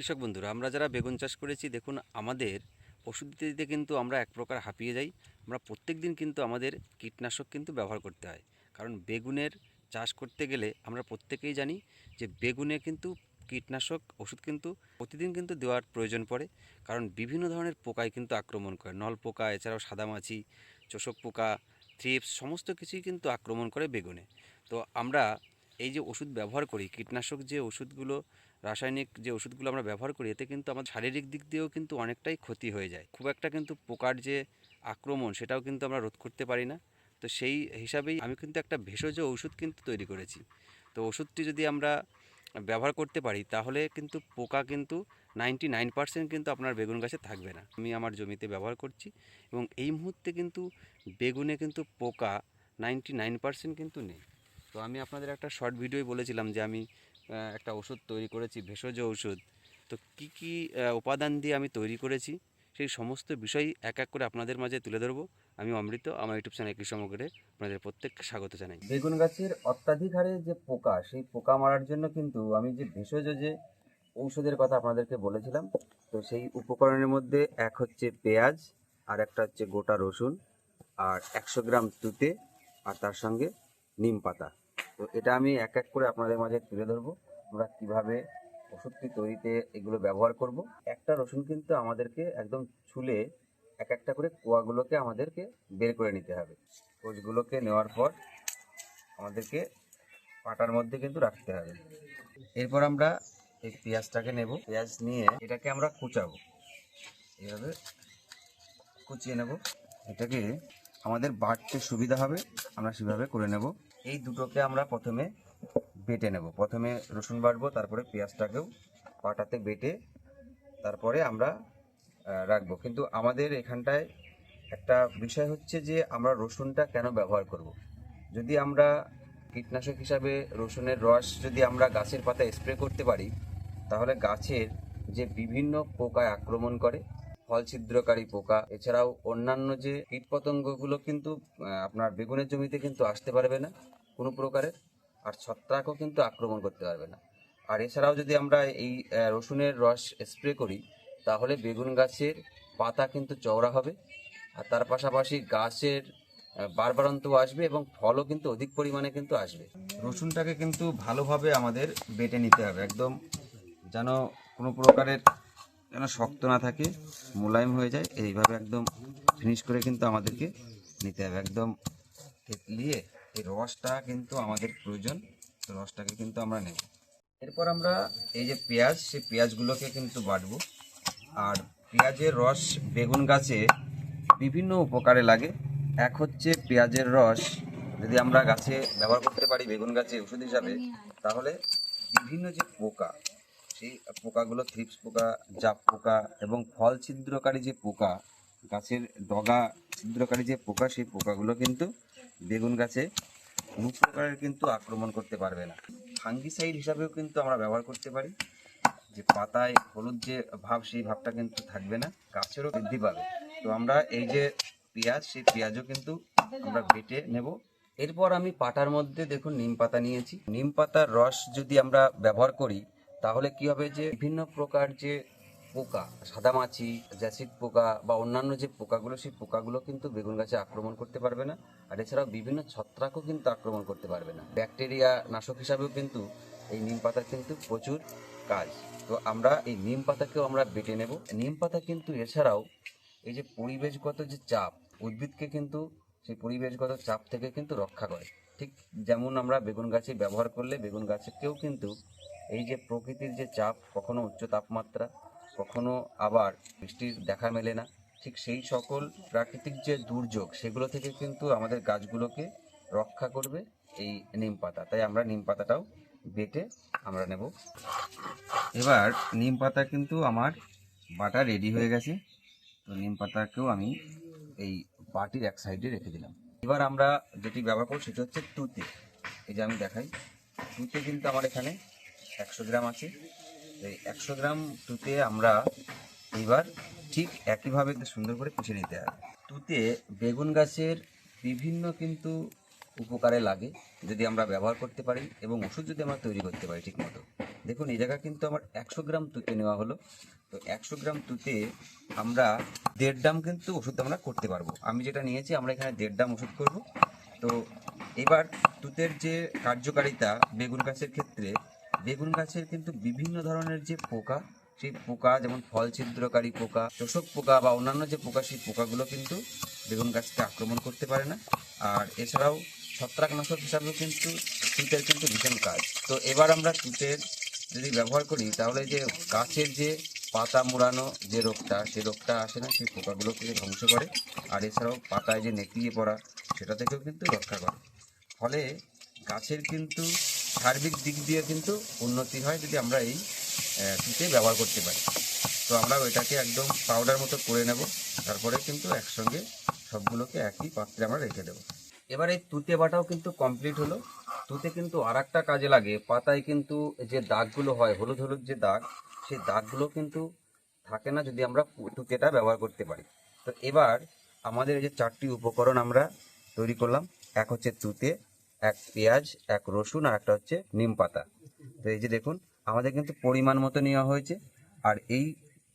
কৃষক বন্ধুরা, আমরা যারা বেগুন চাষ করেছি, দেখুন আমাদের ওষুধ দিতে দিতে কিন্তু আমরা এক প্রকার হাঁপিয়ে যাই। আমরা প্রত্যেক দিন কিন্তু আমাদের কীটনাশক কিন্তু ব্যবহার করতে হয়। কারণ বেগুনের চাষ করতে গেলে আমরা প্রত্যেকেই জানি যে বেগুনে কিন্তু কীটনাশক ওষুধ কিন্তু প্রতিদিন কিন্তু দেওয়ার প্রয়োজন পড়ে। কারণ বিভিন্ন ধরনের পোকায় কিন্তু আক্রমণ করে। নল পোকা এছাড়াও সাদামাছি, চোষক পোকা, থ্রিপস, সমস্ত কিছুই কিন্তু আক্রমণ করে বেগুনে। তো আমরা এই যে ওষুধ ব্যবহার করি, কীটনাশক যে ওষুধগুলো রাসায়নিক যে ওষুধগুলো আমরা ব্যবহার করি, এতে কিন্তু আমাদের শারীরিক দিক দিয়েও কিন্তু অনেকটাই ক্ষতি হয়ে যায়। খুব একটা কিন্তু পোকার যে আক্রমণ, সেটাও কিন্তু আমরা রোধ করতে পারি না। তো সেই হিসাবেই আমি কিন্তু একটা ভেষজ ওষুধ কিন্তু তৈরি করেছি। তো ওষুধটি যদি আমরা ব্যবহার করতে পারি, তাহলে কিন্তু পোকা কিন্তু নাইনটি নাইন পার্সেন্ট কিন্তু আপনার বেগুন গাছে থাকবে না। আমি আমার জমিতে ব্যবহার করছি এবং এই মুহূর্তে কিন্তু বেগুনে কিন্তু পোকা নাইনটি নাইন পার্সেন্ট কিন্তু নেই। তো আমি আপনাদের একটা শর্ট ভিডিওই বলেছিলাম যে আমি একটা ওষুধ তৈরি করেছি, ভেষজ ওষুধ। তো কি কি উপাদান দিয়ে আমি তৈরি করেছি, সেই সমস্ত বিষয় এক এক করে আপনাদের মাঝে তুলে ধরবো। আমি অমৃত, আমার ইউটিউব চ্যানেল কৃষকরে আপনাদের প্রত্যেককে স্বাগত জানাই। বেগুন গাছের অত্যাধিক হারে যে পোকা, সেই পোকা মারার জন্য কিন্তু আমি যে ভেষজ যে ঔষধের কথা আপনাদেরকে বলেছিলাম, তো সেই উপকরণের মধ্যে এক হচ্ছে পেঁয়াজ, আর একটা হচ্ছে গোটা রসুন, আর একশো গ্রাম তুতে, আর তার সঙ্গে নিম পাতা। তো এটা আমি এক এক করে আপনাদের মাঝে তুলে ধরবো। আমরা কীভাবে ওষুধটি তৈরিতে এগুলো ব্যবহার করব। একটা রসুন কিন্তু আমাদেরকে একদম ছুলে এক একটা করে কোয়াগুলোকে আমাদেরকে বের করে নিতে হবে। কোচগুলোকে নেওয়ার পর আমাদেরকে পাটার মধ্যে কিন্তু রাখতে হবে। এরপর আমরা এই পেঁয়াজটাকে নেব। পেঁয়াজ নিয়ে এটাকে আমরা কুচাবো। এইভাবে কুচিয়ে নেব। এটাকে আমাদের বাটতে সুবিধা হবে। আমরা সেভাবে করে নেব। এই দুটোকে আমরা প্রথমে বেটে নেব প্রথমে রসুন বাটবো, তারপরে পেঁয়াজটাকেও পাটাতে বেটে তারপরে আমরা রাখব কিন্তু আমাদের এখানটায় একটা বিষয় হচ্ছে যে আমরা রসুনটা কেন ব্যবহার করব। যদি আমরা কীটনাশক হিসাবে রসুনের রস যদি আমরা গাছের পাতায় স্প্রে করতে পারি, তাহলে গাছের যে বিভিন্ন পোকায় আক্রমণ করে ফল ছিদ্রকারী পোকা। এছাড়াও অন্যান্য যে কীটপতঙ্গগুলো কিন্তু আপনার বেগুনের জমিতে কিন্তু আসতে পারবে না কোনো প্রকারের। আর ছত্রাকও কিন্তু আক্রমণ করতে পারবে না। আর এছাড়াও যদি আমরা এই রসুনের রস স্প্রে করি, তাহলে বেগুন গাছের পাতা কিন্তু চওড়া হবে। আর তার পাশাপাশি গাছের বারবারন্ত আসবে এবং ফলও কিন্তু অধিক পরিমাণে কিন্তু আসবে। রসুনটাকে কিন্তু ভালোভাবে আমাদের বেটে নিতে হবে। একদম যেন কোনো প্রকারের যেন শক্ত না থাকে, মোলায়েম হয়ে যায়, এইভাবে একদম ফিনিশ করে কিন্তু আমাদেরকে নিতে হবে। একদম থেতলিয়ে এই রসটা কিন্তু আমাদের প্রয়োজন রসটাকে কিন্তু আমরা নেব। এরপর আমরা এই যে পেঁয়াজ, সেই পেঁয়াজগুলোকে কিন্তু বাটবো। আর পেঁয়াজের রস বেগুন গাছে বিভিন্ন উপকারে লাগে। এক হচ্ছে পেঁয়াজের রস, যদি আমরা গাছে ব্যবহার করতে পারি বেগুন গাছে ওষুধ হিসাবে, তাহলে বিভিন্ন যে পোকা সেই পোকাগুলো থ্রিপস পোকা, জাপ পোকা এবং ফল ছিদ্রকারী যে পোকা, গাছের ডগা ছিদ্রকারী যে পোকা, সেই পোকাগুলো কিন্তু বেগুন গাছে কোনো প্রকারের কিন্তু আক্রমণ করতে পারবে না। ফাঙ্গিসাইড হিসাবেও কিন্তু আমরা ব্যবহার করতে পারি। যে পাতায় হলুদ যে ভাব, সেই ভাবটা কিন্তু থাকবে না, গাছেরও বৃদ্ধি পাবে। তো আমরা এই যে পেঁয়াজ, সেই পেঁয়াজও কিন্তু আমরা বেটে নেব। এরপর আমি পাটার মধ্যে দেখুন, নিম পাতা নিয়েছি। নিম পাতার রস যদি আমরা ব্যবহার করি তাহলে কি হবে যে বিভিন্ন প্রকার যে পোকা, সাদামাছি জ্যাসিড পোকা বা অন্যান্য যে পোকাগুলো, সেই পোকাগুলো কিন্তু বেগুন গাছে আক্রমণ করতে পারবে না। আর এছাড়াও বিভিন্ন ছত্রাকও কিন্তু আক্রমণ করতে পারবে না। ব্যাকটেরিয়া নাশক হিসাবেও কিন্তু এই নিম পাতার কিন্তু প্রচুর কাজ। তো আমরা এই নিম পাতাকেও আমরা বেটে নেব। নিম পাতা কিন্তু এছাড়াও এই যে পরিবেশগত যে চাপ, উদ্ভিদকে কিন্তু সেই পরিবেশগত চাপ থেকে কিন্তু রক্ষা করে। ঠিক যেমন আমরা বেগুন গাছে ব্যবহার করলে বেগুন গাছেকেও কিন্তু এই যে প্রকৃতির যে চাপ, কখনো উচ্চ তাপমাত্রা, কখনো আবার বৃষ্টির দেখা মেলে না, ঠিক সেই সকল প্রাকৃতিক যে দুর্যোগ, সেগুলো থেকে কিন্তু আমাদের গাছগুলোকে রক্ষা করবে এই নিম পাতা। তাই আমরা নিম পাতাটাও বেটে আমরা নেব। এবার নিম পাতা কিন্তু আমার বাটা রেডি হয়ে গেছে। তো নিম পাতাকেও আমি এই বাটির এক সাইডে রেখে দিলাম। এবার আমরা যেটি ব্যবহার করব সেটা হচ্ছে তুতে। এই যে আমি দেখাই, তুতে কিন্তু আমার এখানে একশো গ্রাম আছে। এই একশো গ্রাম তুতে আমরা এবার ঠিক একইভাবে সুন্দর করে পিষে নিতে হবে। তুতে বেগুন গাছের বিভিন্ন কিন্তু উপকারে লাগে, যদি আমরা ব্যবহার করতে পারি এবং ওষুধ যদি আমরা তৈরি করতে পারি ঠিক মতো দেখুন, এই জায়গা কিন্তু আমার একশো গ্রাম তুতে নেওয়া হলো। তো একশো গ্রাম তুতে আমরা দেড় ডাম কিন্তু ওষুধ আমরা করতে পারব। আমি যেটা নিয়েছি, আমরা এখানে দেড় ডাম ওষুধ করব। তো এবার তুতের যে কার্যকারিতা বেগুন গাছের ক্ষেত্রে বেগুন গাছের কিন্তু বিভিন্ন ধরনের যে পোকা, সেই পোকা যেমন ফল ছিদ্রকারী পোকা চোষক পোকা বা অন্যান্য যে পোকা, সেই পোকাগুলো কিন্তু বেগুন গাছকে আক্রমণ করতে পারে না। আর এছাড়াও ছত্রাকনাশক হিসাবেও কিন্তু তুতের কিন্তু ভীষণ কাজ। তো এবার আমরা তুতের যদি ব্যবহার করি, তাহলে যে গাছের যে পাতা মোড়ানো যে রোগটা, সেই রোগটা আসে না, সেই পোকাগুলোকে ধ্বংস করে। আর এছাড়াও পাতায় যে নেকড়িয়ে পড়া, সেটা থেকেও কিন্তু রক্ষা করে। ফলে গাছের কিন্তু সার্বিক দিক দিয়ে কিন্তু উন্নতি হয় যদি আমরা এই তুতে ব্যবহার করতে পারি। তো আমরা ওইটাকে একদম পাউডার মতো করে নেব। তারপরে কিন্তু একসঙ্গে সবগুলোকে একই পাত্রে আমরা রেখে দেবো। এবার এই তুতে বাটাও কিন্তু কমপ্লিট হলো। তুতে কিন্তু আর কাজে লাগে। পাতায় কিন্তু যে দাগগুলো হয়, হলুদ হলুদ যে দাগ, সেই দাগগুলো কিন্তু থাকে না যদি আমরা তুতেটা ব্যবহার করতে পারি। তো এবার আমাদের এই যে চারটি উপকরণ আমরা তৈরি করলাম, এক হচ্ছে তুতে এক পেঁয়াজ, এক রসুন আর একটা হচ্ছে নিম পাতা। তো এই যে দেখুন, আমাদের কিন্তু পরিমাণ মতো নেওয়া হয়েছে। আর এই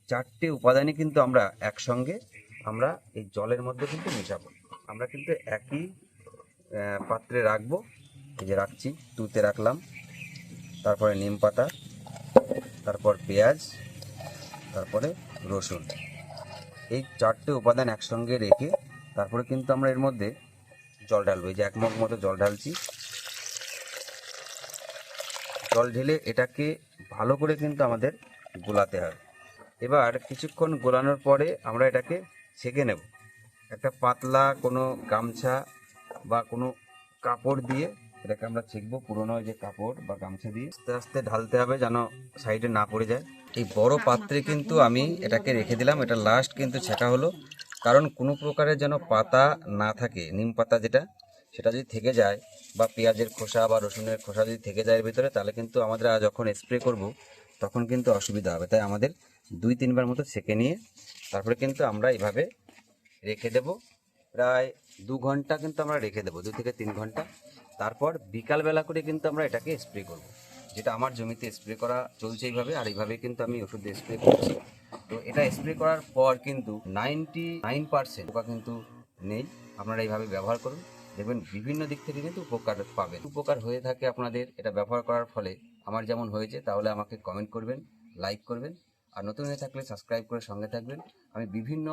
চারটে উপাদানই কিন্তু আমরা একসঙ্গে আমরা এই জলের মধ্যে কিন্তু মেশাবো। আমরা কিন্তু একই পাত্রে রাখব। এই যে রাখছি, তুতে রাখলাম। তারপরে নিম পাতা, তারপর পেঁয়াজ, তারপরে রসুন। এই চারটে উপাদান একসঙ্গে রেখে তারপরে কিন্তু আমরা এর মধ্যে জল ঢালবো, এই যে এক মগ মতো জল ঢালছি। জল ঢেলে এটাকে ভালো করে কিন্তু আমাদের গোলাতে হবে। এবার কিছুক্ষণ গোলানোর পরে আমরা এটাকে ছেঁকে নেব। একটা পাতলা কোনো গামছা বা কোনো কাপড় দিয়ে এটাকে আমরা ছেঁকবো, পুরোনো যে কাপড় বা গামছা দিয়ে। আস্তে আস্তে ঢালতে হবে যেন সাইডে না পড়ে যায়। এই বড় পাত্রে কিন্তু আমি এটাকে রেখে দিলাম, এটা লাস্ট কিন্তু ছেঁকা হলো। কারণ কোনো প্রকারের যেন পাতা না থাকে, নিম পাতা যেটা, সেটা যদি থেকে যায় বা পেঁয়াজের খোসা বা রসুনের খোসা যদি থেকে যায় ভিতরে, তাহলে কিন্তু আমাদের যখন স্প্রে করব, তখন কিন্তু অসুবিধা হবে। তাই আমাদের দুই তিনবার মতো সেকে নিয়ে, তারপরে কিন্তু আমরা এইভাবে রেখে দেব। প্রায় দু ঘণ্টা কিন্তু আমরা রেখে দেবো, দু থেকে তিন ঘণ্টা। তারপর বিকালবেলা করে কিন্তু আমরা এটাকে স্প্রে করব। যেটা আমার জমিতে স্প্রে করা চলছে এইভাবে, আর এইভাবে কিন্তু আমি ওষুধ স্প্রে করছি। এটা স্প্রে করার পর কিন্তু নাইনটি নাইন পার্সেন্ট পোকা কিন্তু নেই। আপনারা এইভাবে ব্যবহার করুন। দেখবেন বিভিন্ন দিক থেকে কিন্তু উপকার পাবেন। উপকার হয়ে থাকে আপনাদের এটা ব্যবহার করার ফলে। আমার যেমন হয়েছে, তাহলে আমাকে কমেন্ট করবেন লাইক করবেন। আর নতুন হয়ে থাকলে সাবস্ক্রাইব করে সঙ্গে থাকবেন। আমি বিভিন্ন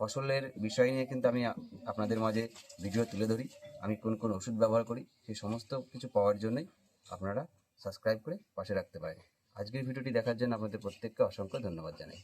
ফসলের বিষয় নিয়ে কিন্তু আমি আপনাদের মাঝে ভিডিও তুলে ধরি। আমি কোন কোন ওষুধ ব্যবহার করি সেই সমস্ত কিছু পাওয়ার জন্যই আপনারা সাবস্ক্রাইব করে পাশে রাখতে পারেন। আজকের ভিডিওটি দেখার জন্য আপনাদের প্রত্যেককে অসংখ্য ধন্যবাদ জানাই।